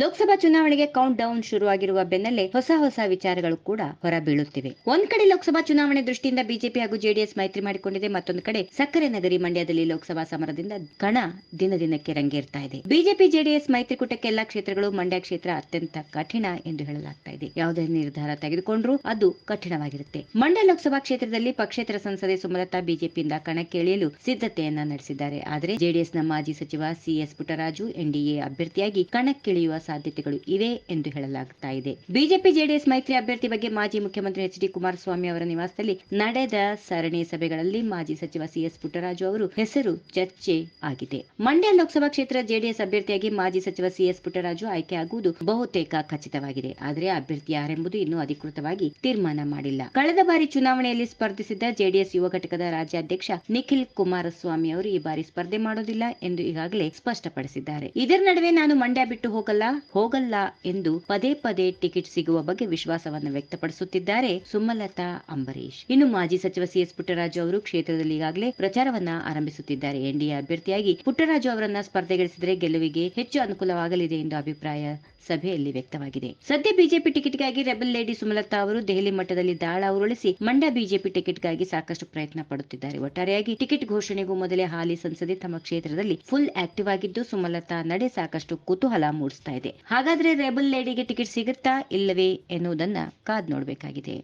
ಲೋಕಸಭಾ ಚುನಾವಣೆಗೆ count down ಶುರುವಾಗಿರುವ ಬೆನ್ನಲ್ಲೇ ಹೊಸ ಹೊಸ ವಿಚಾರಗಳು ಕೂಡ ಹೊರಬೀಳುತ್ತಿವೆ. ಒಂದ್ ಕಡೆ ಲೋಕಸಭಾ ಚುನಾವಣೆ ದೃಷ್ಟಿಯಿಂದ ಬಿಜೆಪಿ ಹಾಗೂ ಜೆಡಿಎಸ್ ಮೈತ್ರಿ ಮಾಡಿಕೊಂಡಿದೆ, ಮತ್ತೊಂದು ಕಡೆ ಸಕ್ಕರೆ ನಗರಿ ಮಂಡ್ಯದಲ್ಲಿ ಲೋಕಸಭಾ ಸಮರದಿಂದ ಕಣ ದಿನ ದಿನಕ್ಕೆ ರಂಗೇರ್ತಾ ಇದೆ. ಬಿಜೆಪಿ, ಜೆಡಿಎಸ್ ಮೈತ್ರಿಕೂಟಕ್ಕೆ ಎಲ್ಲಾ ಕ್ಷೇತ್ರಗಳು ಮಂಡ್ಯ ಕ್ಷೇತ್ರ ಅತ್ಯಂತ ಕಠಿಣ ಎಂದು ಹೇಳಲಾಗ್ತಾ ಇದೆ. ಯಾವುದೇ ನಿರ್ಧಾರ ತೆಗೆದುಕೊಂಡ್ರೂ ಅದು ಕಠಿಣವಾಗಿರುತ್ತೆ. ಮಂಡ್ಯ ಲೋಕಸಭಾ ಕ್ಷೇತ್ರದಲ್ಲಿ ಪಕ್ಷೇತರ ಸಂಸದೆ ಸುಮಲತಾ ಬಿಜೆಪಿಯಿಂದ ಕಣಕ್ಕೆ ಇಳಿಯಲು ಸಿದ್ಧತೆಯನ್ನ ನಡೆಸಿದ್ದಾರೆ. ಆದರೆ ಜೆಡಿಎಸ್ನ ಮಾಜಿ ಸಚಿವ ಸಿಎಸ್ ಪುಟ್ಟರಾಜು, ಎನ್ಡಿಎ ಅಭ್ಯರ್ಥಿಯಾಗಿ ಕಣಕ್ಕಿಳಿಯುವ ಸಾಧ್ಯತೆಗಳು ಇವೆ ಎಂದು ಹೇಳಲಾಗ್ತಾ ಇದೆ. ಬಿಜೆಪಿ ಜೆಡಿಎಸ್ ಮೈತ್ರಿ ಅಭ್ಯರ್ಥಿ ಬಗ್ಗೆ ಮಾಜಿ ಮುಖ್ಯಮಂತ್ರಿ ಎಚ್ ಡಿ ಕುಮಾರಸ್ವಾಮಿ ಅವರ ನಿವಾಸದಲ್ಲಿ ನಡೆದ ಸರಣಿ ಸಭೆಗಳಲ್ಲಿ ಮಾಜಿ ಸಚಿವ ಸಿಎಸ್ ಪುಟ್ಟರಾಜು ಅವರು ಹೆಸರು ಚರ್ಚೆ ಆಗಿದೆ. ಮಂಡ್ಯ ಲೋಕಸಭಾ ಕ್ಷೇತ್ರ ಜೆಡಿಎಸ್ ಅಭ್ಯರ್ಥಿಯಾಗಿ ಮಾಜಿ ಸಚಿವ ಸಿಎಸ್ ಪುಟ್ಟರಾಜು ಆಯ್ಕೆಯಾಗುವುದು ಬಹುತೇಕ ಖಚಿತವಾಗಿದೆ. ಆದರೆ ಅಭ್ಯರ್ಥಿ ಯಾರೆಂಬುದು ಇನ್ನೂ ಅಧಿಕೃತವಾಗಿ ತೀರ್ಮಾನ ಮಾಡಿಲ್ಲ. ಕಳೆದ ಬಾರಿ ಚುನಾವಣೆಯಲ್ಲಿ ಸ್ಪರ್ಧಿಸಿದ್ದ ಜೆಡಿಎಸ್ ಯುವ ಘಟಕದ ರಾಜ್ಯಾಧ್ಯಕ್ಷ ನಿಖಿಲ್ ಕುಮಾರಸ್ವಾಮಿ ಅವರು ಈ ಬಾರಿ ಸ್ಪರ್ಧೆ ಮಾಡೋದಿಲ್ಲ ಎಂದು ಈಗಾಗಲೇ ಸ್ಪಷ್ಟಪಡಿಸಿದ್ದಾರೆ. ಇದರ ನಡುವೆ ನಾನು ಮಂಡ್ಯ ಬಿಟ್ಟು ಹೋಗಲ್ಲ ಹೋಗಲ್ಲ ಎಂದು ಪದೇ ಪದೇ ಟಿಕೆಟ್ ಸಿಗುವ ಬಗ್ಗೆ ವಿಶ್ವಾಸವನ್ನು ವ್ಯಕ್ತಪಡಿಸುತ್ತಿದ್ದಾರೆ ಸುಮಲತಾ ಅಂಬರೀಶ್ ಇನ್ನು ಮಾಜಿ ಸಚಿವ ಸಿಎಸ್ ಪುಟ್ಟರಾಜು ಅವರು ಕ್ಷೇತ್ರದಲ್ಲಿ ಈಗಾಗಲೇ ಪ್ರಚಾರವನ್ನ ಆರಂಭಿಸುತ್ತಿದ್ದಾರೆ. ಎನ್ಡಿಎ ಅಭ್ಯರ್ಥಿಯಾಗಿ ಪುಟ್ಟರಾಜು ಅವರನ್ನ ಸ್ಪರ್ಧೆಗಳಿಸಿದರೆ ಗೆಲುವಿಗೆ ಹೆಚ್ಚು ಅನುಕೂಲವಾಗಲಿದೆ ಎಂದು ಅಭಿಪ್ರಾಯ ಸಭೆಯಲ್ಲಿ ವ್ಯಕ್ತವಾಗಿದೆ. ಸದ್ಯ ಬಿಜೆಪಿ ಟಿಕೆಟ್ಗಾಗಿ ರೆಬಲ್ ಲೇಡಿ ಸುಮಲತಾ ಅವರು ದೆಹಲಿ ಮಟ್ಟದಲ್ಲಿ ದಾಳ ಉರುಳಿಸಿ ಮಂಡ್ಯ ಬಿಜೆಪಿ ಟಿಕೆಟ್ಗಾಗಿ ಸಾಕಷ್ಟು ಪ್ರಯತ್ನ ಪಡುತ್ತಿದ್ದಾರೆ. ಒಟ್ಟಾರೆಯಾಗಿ ಟಿಕೆಟ್ ಘೋಷಣೆಗೂ ಮೊದಲೇ ಹಾಲಿ ಸಂಸದೆ ತಮ್ಮ ಕ್ಷೇತ್ರದಲ್ಲಿ ಫುಲ್ ಆಕ್ಟಿವ್ ಆಗಿದ್ದು ಸುಮಲತಾ ನಡೆ ಸಾಕಷ್ಟು ಕುತೂಹಲ ಮೂಡಿಸ್ತಾ ಇದೆ. ಹಾಗಾದ್ರೆ ರೆಬಲ್ ಲೇಡಿಗೆ ಟಿಕೆಟ್ ಸಿಗುತ್ತಾ ಇಲ್ಲವೇ ಎನ್ನುವುದನ್ನ ಕಾದ್ ನೋಡಬೇಕಾಗಿದೆ.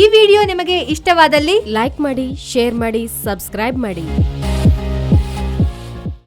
ಈ ವಿಡಿಯೋ ನಿಮಗೆ ಇಷ್ಟವಾದಲ್ಲಿ ಲೈಕ್ ಮಾಡಿ, ಶೇರ್ ಮಾಡಿ, ಸಬ್ಸ್ಕ್ರೈಬ್ ಮಾಡಿ.